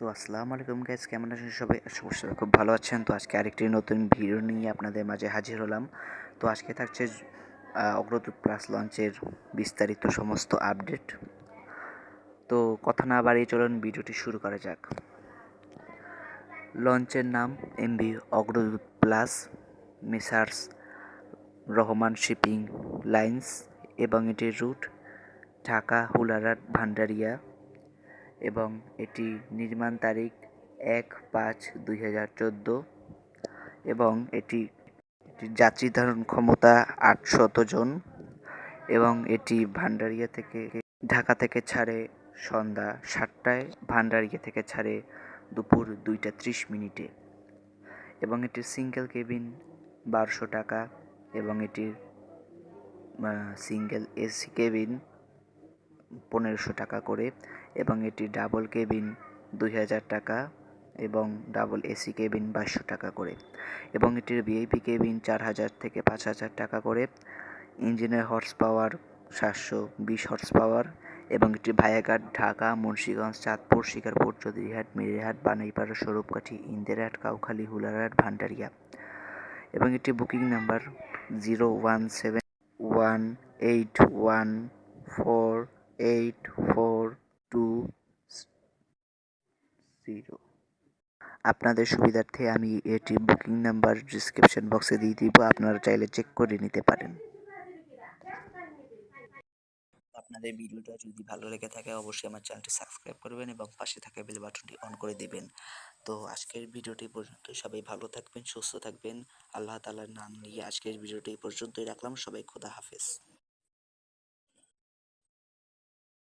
তো আসসালামু আলাইকুম গাইস কেমন আছেন সবাই? সবাই খুব ভালো আছেন। তো আজকে আরেকটি নতুন ভিডিও নিয়ে আপনাদের মাঝে হাজির হলাম। তো আজকে থাকছে অগ্রদূত প্লাস লঞ্চের বিস্তারিত সমস্ত আপডেট তো কথা না বাড়িয়ে চলুন ভিডিওটি শুরু করা যাক। লঞ্চের নাম MB Agradut plus messrs Rahman shipping lines এবং এটির রুট ঢাকা হুলারাট ভান্ডারিয়া এবং এটি নির্মাণ তারিখ এক পাঁচ দুই হাজার চোদ্দ এবং এটি যাত্রী ধারণ ক্ষমতা আটশত জন এবং এটি ভান্ডারিয়া থেকে ঢাকা থেকে ছাড়ে সন্ধ্যা সাতটায়, ভান্ডারিয়া থেকে ছাড়ে দুপুর দুইটা ত্রিশ মিনিটে এবং এটির সিঙ্গেল কেবিন বারোশো টাকা এবং এটির সিঙ্গেল এসি কেবিন পনেরোশো টাকা করে এবং এটি ডাবল কেবিন দুই হাজার টাকা এবং ডাবল এসি কেবিন বাইশশো টাকা করে এবং এটির ভিআইপি কেবিন চার হাজার থেকে পাঁচ হাজার টাকা করে, ইঞ্জিনের হর্স পাওয়ার সাতশো বিশ হর্স পাওয়ার এবং এটি ভায়াঘাট, ঢাকা, মুন্সিগঞ্জ, চাঁদপুর, শিকারপুর, চৌধুরীহাট, মিরিহাট, বানাইপাড়া, স্বরূপকাঠি, ইন্দিরাহাট, কাউখালী, হুলারহাট, ভান্ডারিয়া এবং এটি booking number zero one seven one eight one four eight four two zero আপনাদের সুবিধার্থে আমি এটি বুকিং নাম্বার ডিসক্রিপশন বক্সে দিয়ে দিব, আপনারা চাইলে চেক করে নিতে পারেন। আপনাদের ভিডিওটা যদি ভালো লেগে থাকে, অবশ্যই আমার চ্যানেলটি সাবস্ক্রাইব করবেন এবং পাশে থাকা বেল বাটনটি অন করে দিবেন। তো আজকের ভিডিওটি পর্যন্ত সবাই ভালো থাকবেন, সুস্থ থাকবেন। আল্লাহ তাআলার নাম নিয়ে আজকের ভিডিওটি পর্যন্তই রাখলাম। সবাই খোদা হাফেজ।